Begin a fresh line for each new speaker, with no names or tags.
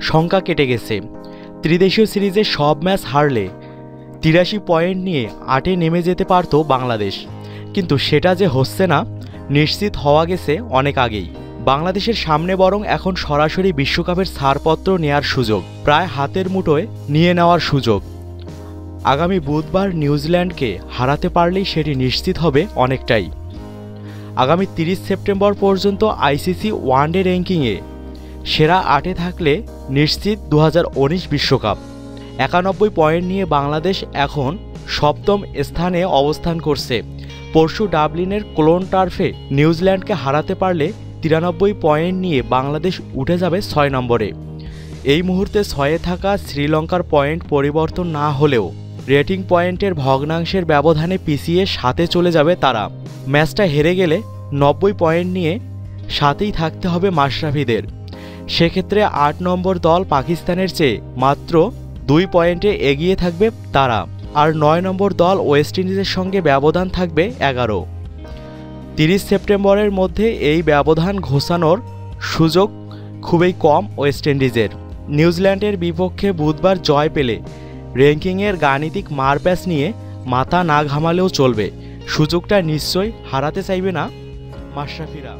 শঙ্কা কেটে গেছে। ত্রিদেশীয় সিরিজে সব ম্যাচ হারলে তিরাশি পয়েন্ট নিয়ে আটে নেমে যেতে পারত বাংলাদেশ। কিন্তু সেটা যে হচ্ছে না, নিশ্চিত হওয়া গেছে অনেক আগেই। বাংলাদেশের সামনে বরং এখন সরাসরি বিশ্বকাপের ছাড়পত্র নেয়ার সুযোগ, প্রায় হাতের মুঠোয় নিয়ে নেওয়ার সুযোগ। আগামী বুধবার নিউজিল্যান্ডকে হারাতে পারলেই সেটি নিশ্চিত হবে অনেকটাই। আগামী তিরিশ সেপ্টেম্বর পর্যন্ত আইসিসি ওয়ানডে র্যাঙ্কিংয়ে সেরা আটে থাকলে নিশ্চিত দু বিশ্বকাপ। একানব্বই পয়েন্ট নিয়ে বাংলাদেশ এখন সপ্তম স্থানে অবস্থান করছে। পরশু ডাবলিনের ক্লোন টার্ফে নিউজিল্যান্ডকে হারাতে পারলে তিরানব্বই পয়েন্ট নিয়ে বাংলাদেশ উঠে যাবে ছয় নম্বরে। এই মুহূর্তে ছয়ে থাকা শ্রীলঙ্কার পয়েন্ট পরিবর্তন না হলেও রেটিং পয়েন্টের ভগ্নাংশের ব্যবধানে পিছিয়ে সাথে চলে যাবে তারা। ম্যাচটা হেরে গেলে নব্বই পয়েন্ট নিয়ে সাথেই থাকতে হবে মাশরাফিদের। সেক্ষেত্রে আট নম্বর দল পাকিস্তানের চেয়ে মাত্র দুই পয়েন্টে এগিয়ে থাকবে তারা। আর নয় নম্বর দল ওয়েস্ট ইন্ডিজের সঙ্গে ব্যবধান থাকবে এগারো। তিরিশ সেপ্টেম্বরের মধ্যে এই ব্যবধান ঘোষানোর সুযোগ খুবই কম ওয়েস্ট ইন্ডিজের। নিউজিল্যান্ডের বিপক্ষে বুধবার জয় পেলে র্যাঙ্কিংয়ের গাণিতিক মারপ্যাচ নিয়ে মাথা না ঘামালেও চলবে। সুযোগটা নিশ্চয়ই হারাতে চাইবে না মাশরাফিরা।